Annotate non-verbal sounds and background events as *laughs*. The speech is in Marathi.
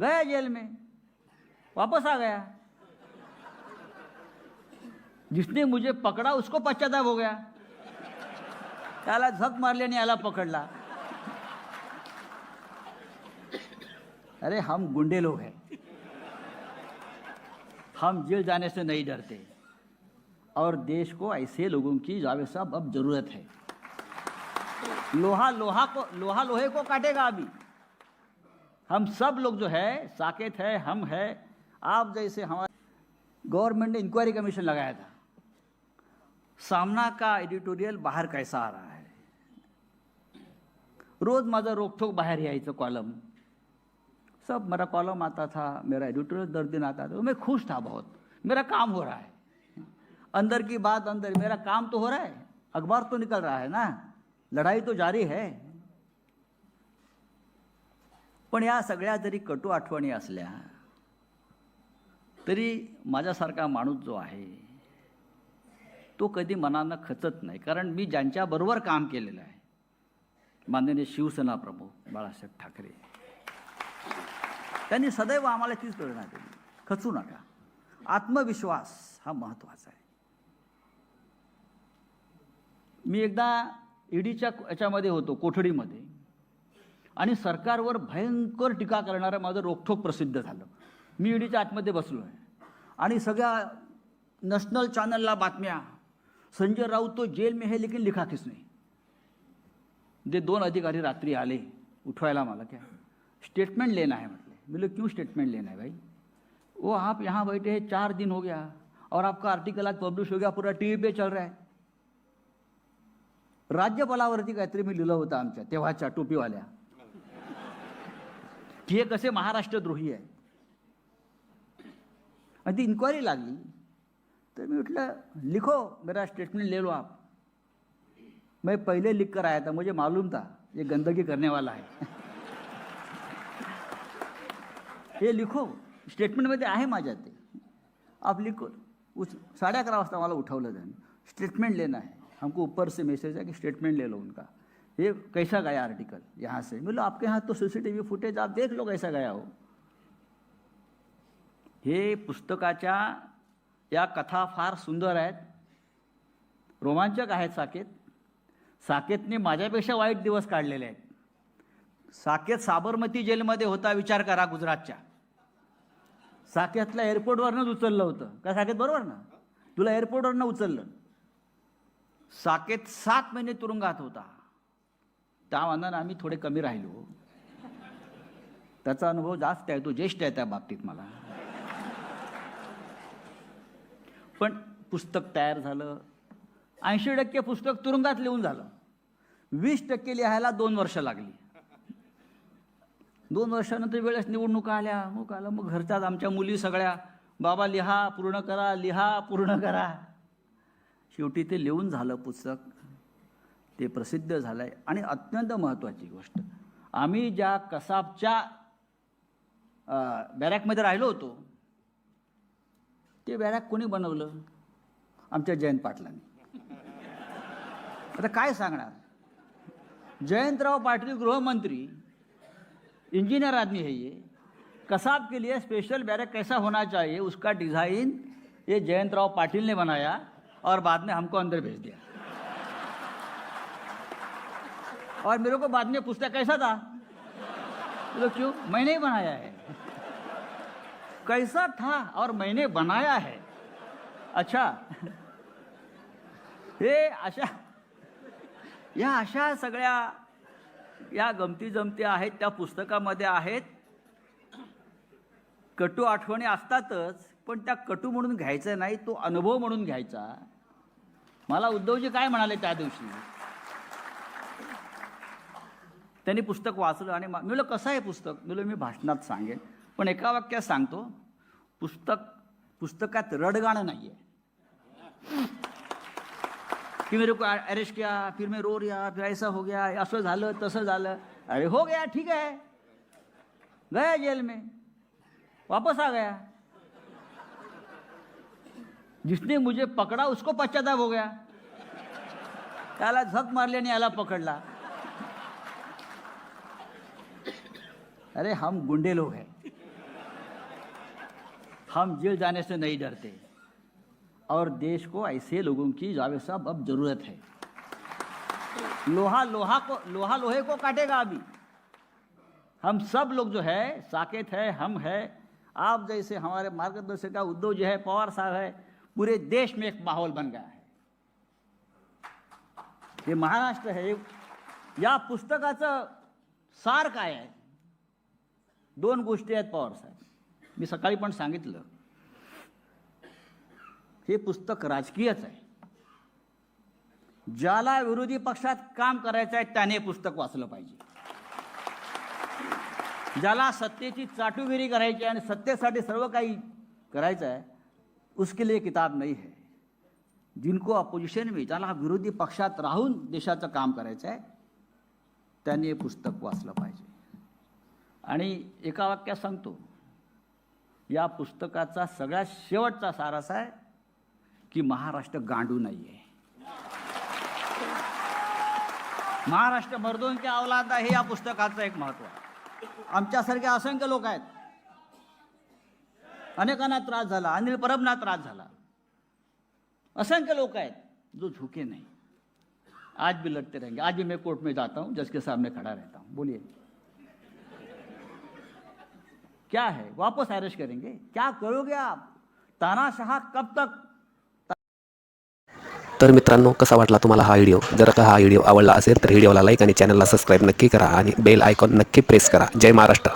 गया जेल में। वापस आ गया। जिसने मुझे पकड़ा उसको पश्चाताप हो गया। त्याला झक मारली आणि याला पकडला। अरे हम गुंडे लोग हैं। हम जेल जाने से नहीं डरते। और देश को ऐसे लोगों की जावेद साहब अब जरूरत है। लोहा लोहा को लोहा लोहे को काटेगा अभी। हम सब लोग जो है साकेत है हम है आप जैसे हमारे गवर्नमेंट ने इंक्वायरी कमीशन लगाया था। सामना का एडिटोरियल बाहर कैसा आ रहा है? रोज माझा रोकठोक बाहेर यायचं कॉलम सब मेरा कॉलम आता था मेरा एडिटोरियल दर दिन आता था मैं खुश था बहुत। मेरा काम हो रहा है। अंदर की बात अंदर मेरा काम तो हो रहा है। अखबार तो निकल रहा है ना। लड़ाई तो जारी है। पण या सगळ्या जरी कटू आठवणी असल्या तरी माझ्यासारखा माणूस जो आहे तो कधी मनानं खचत नाही. कारण मी ज्यांच्याबरोबर काम केलेलं आहे माननीय शिवसेना प्रमुख बाळासाहेब ठाकरे त्यांनी सदैव आम्हाला तीच प्रेरणा दिली. खचू नका. आत्मविश्वास हा महत्त्वाचा आहे. मी एकदा ईडीच्या याच्यामध्ये होतो कोठडीमध्ये. आणि सरकारवर भयंकर टीका करणारं माझं रोखोक प्रसिद्ध झालं. मी ईडीच्या आतमध्ये बसलो आहे आणि सगळ्या नॅशनल चॅनलला बातम्या. संजय राऊत तो जेल में है लेकिन लिखा किसने? जे दोन अधिकारी रात्री आले उठवायला मला क्या? स्टेटमेंट लेना है मतलब बोले क्यों स्टेटमेंट लेना है भाई? वो आप यहाँ बैठे हैं चार दिन हो गया. और आपका आर्टिकल आज पब्लिश हो गया पूरा टी व्ही पे चल रहा है. राज्यपालावरती काहीतरी मी लिहिलं होतं आमच्या तेव्हाच्या टोपीवाल्या. की हे कसे महाराष्ट्रद्रोही आहे? आणि ती इन्क्वायरी लागली. तर मी म्हटलं लिखो मेरा स्टेटमेंट ले लो आप. मैं पहले लिख कर आया था मुझे मालूम था ये गंदगी करने वाला है। *laughs* हे लिखो स्टेटमेंटमध्ये आहे माझ्या ते. आप लिखो उस साडे अकरा वाजता मला उठवलं त्यांनी. स्टेटमेंट लेना है हमको ऊपर से मैसेज है कि स्टेटमेंट ले लो उनका. ये कैसा गया आर्टिकल यहाँ से। बोलो आपके यहाँ तो सीसीटीव्ही फुटेज आप देख लो कैसा गया हो। हे पुस्तकाच्या या कथा फार सुंदर आहेत. रोमांचक आहेत साकेत. साकेतने माझ्यापेक्षा वाईट दिवस काढलेले आहेत. साकेत साबरमती जेलमध्ये होता विचार करा गुजरातच्या. साकेतला एअरपोर्टवरनंच उचललं होतं. का साकेत बरोबर ना? तुला एअरपोर्टवरनं उचललं. साकेत सात महिने तुरुंगात होता. त्या मानानं आम्ही थोडे कमी राहिलो. त्याचा अनुभव जास्त आहे तो ज्येष्ठ आहे त्या बाबतीत मला. पण पुस्तक तयार झालं. ऐंशी टक्के पुस्तक तुरुंगात लिहून झालं. वीस टक्के लिहायला दोन वर्ष लागली. दोन वर्षानंतर वेळेस निवडणुका आल्या. मग आलं मग घरच्याच आमच्या मुली सगळ्या बाबा लिहा पूर्ण करा लिहा पूर्ण करा. शेवटी ते लिहून झालं पुस्तक. ते प्रसिद्ध झालं आहे आणि अत्यंत महत्त्वाची गोष्ट आम्ही ज्या कसाबच्या बॅरॅकमध्ये राहिलो होतो ते बॅरॅक कोणी बनवलं? आमच्या जयंत पाटलांनी. आता काय सांगणार? जयंतराव पाटील गृहमंत्री इंजिनियर आदमी है ये. कसाब के लिए स्पेशल बैरक कैसा होना चाहिए उसका डिज़ाइन ये जयंतराव पाटिल ने बनाया और बाद में हमको अंदर भेज दिया। और मेरे को बाद में पूछता कैसा था? बोलो क्यों? मैंने ही बनाया है। कैसा था और मैंने बनाया है? अच्छा। हे अशा या अशा सगळ्या या गमती जमती आहेत त्या पुस्तकामध्ये आहेत. कटू आठवणी असतातच पण त्या कटू म्हणून घ्यायचं नाही तो अनुभव म्हणून घ्यायचा. मला उद्धवजी काय म्हणाले त्या दिवशी? त्यांनी पुस्तक वाचलं आणि मा- मी कसं आहे पुस्तक? मी मी भाषणात सांगेन. पण एका वाक्यात सांगतो पुस्तक पुस्तकात रडगाणं नाही आहे कि *laughs* मेरे को अरेस्ट किया फिर मैं रो रिया फिर ऐसा हो गया असं झालं तसं झालं. अरे हो गया ठीक आहे. गया जेल में. वापस आ गया. जिसने मुझे पकड़ा उसको पश्चाताप हो गया. त्याला झक मारली आणि याला पकडला. अरे हम गुंडे लोग हैं। हम जेल जाने से नहीं डरते। और देश को ऐसे लोगों की जावेद साहब अब जरूरत है। लोहा लोहा को लोहा लोहे को काटेगा अभी। हम सब लोग जो है साकेत है हम है आप जैसे हमारे मार्गदर्शक उद्धव जी है पवार साहब है पूरे देश में एक माहौल बन गया है। हे महाराष्ट्र है या पुस्तकाचं सार काय आहे? दोन गोष्टी आहेत पवार साहेब. मी सकाळी पण सांगितलं. हे पुस्तक राजकीयच आहे. ज्याला विरोधी पक्षात काम करायचं आहे त्याने पुस्तक वाचलं पाहिजे. ज्याला सत्तेची चाटुगिरी करायची आहे आणि सत्तेसाठी सर्व काही करायचं आहे उसके लिए किताब नाही है. जिनको अपोजिशन में ज्याला विरोधी पक्षात राहून देशाचं काम करायचं आहे त्यांनी हे पुस्तक वाचलं पाहिजे. आणि एका वाक्यात सांगतो या पुस्तकाचा सगळ्यात शेवटचा सार असा आहे की महाराष्ट्र गांडू नाही आहे महाराष्ट्र मर्दों के औलाद आहे हे या पुस्तकाचं एक महत्त्व आहे. आमच्यासारखे असंख्य लोक आहेत. अनेकांना त्रास झाला अनिल परबना त्रास झाला. असंख्य लोक आहेत जो झुके नाही. आज भी लड़ते रहेंगे. आज भी मैं कोर्ट में जाता हूं जज के सामने खड़ा रहता हूं. बोलिए. क्या है? वापस अरेस्ट करेंगे। क्या करोगे आप? तानाशाह कब तक? तर मित्रांनो कसा वाटला तुम्हाला हा व्हिडिओ जर का हा व्हिडिओ आवडला असेल तर व्हिडिओला लाईक आणि चॅनलला सबस्क्राईब नक्की करा आणि बेल आयकॉन नक्की प्रेस करा. जय महाराष्ट्र.